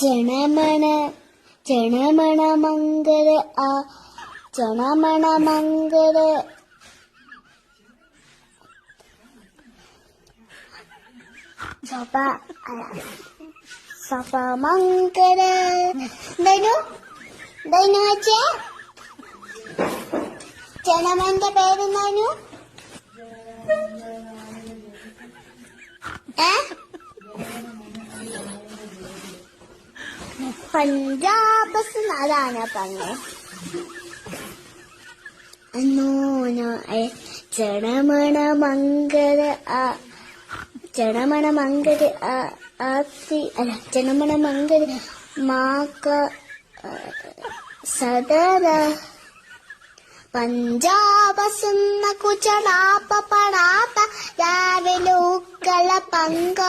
ജനമണ ചണമണ മംഗള ആ ചണമണ മംഗള. സഭ മംഗള. എന്തായാലും എന്തായാലും വെച്ചേ ചണമന്റെ പേരെന്താനു പഞ്ചാബസ് അതാണ് പറഞ്ഞത് ചണമണ മംഗര ചണമണ ആ ചണമണ ആ ആത്തി അല്ല ചണമണ മംഗല മാക സദര. പഞ്ചാബസുന്ന കുചടാപ്പ പടാപ്പ രാവിലെ ഉക്കള പങ്ക.